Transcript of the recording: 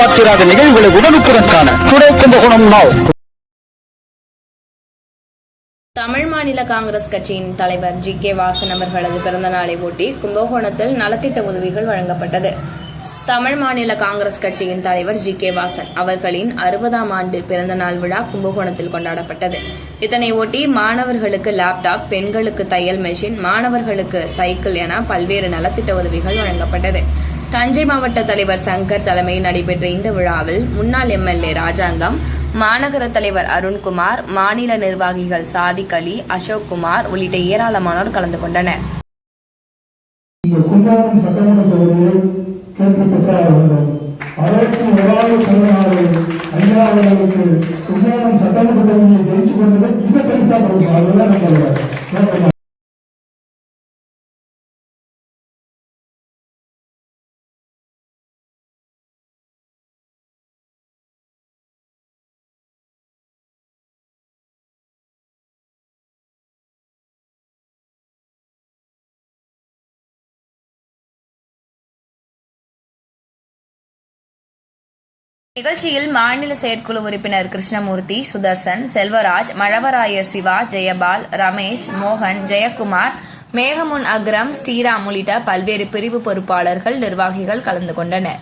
எதிர்பார்த்திராத நிகழ்வுகளை உடனுக்குடன் காண டுடே கும்பகோணம் நாவ் தமிழ் மாநில காங்கிரஸ் கட்சியின் தலைவர் ஜி கே வாசன் அவர்களது பிறந்த நாளை ஒட்டி கும்பகோணத்தில் நலத்திட்ட உதவிகள் வழங்கப்பட்டது. தமிழ் மாநில காங்கிரஸ் கட்சியின் தலைவர் ஜி கே வாசன் அவர்களின் அறுபதாம் ஆண்டு பிறந்த நாள் விழா கும்பகோணத்தில் கொண்டாடப்பட்டது. இதனை ஒட்டி மாணவர்களுக்கு லேப்டாப் பெண்களுக்கு தையல் மெஷின் மாணவர்களுக்கு சைக்கிள் என பல்வேறு நலத்திட்ட உதவிகள் வழங்கப்பட்டது. தஞ்சை மாவட்ட தலைவர் சங்கர் தலைமையில் நடைபெற்ற இந்த விழாவில் முன்னாள் எம்எல்ஏ ராஜாங்கம் மாநகர தலைவர் அருண்குமார் மாநில நிர்வாகிகள் சாதிக் அலி அசோக் குமார் உள்ளிட்ட ஏராளமானோர் கலந்து கொண்டனர். சட்டமன்ற நிகழ்ச்சியில் மாநில செயற்குழு உறுப்பினர் கிருஷ்ணமூர்த்தி சுதர்சன் செல்வராஜ் மழவராயர் சிவா ஜெயபால் ரமேஷ் மோகன் ஜெயக்குமார் மேகமுன் அக்ரம் ஸ்ரீராம் உள்ளிட்ட பல்வேறு பிரிவு பொறுப்பாளர்கள் நிர்வாகிகள் கலந்து கொண்டனர்.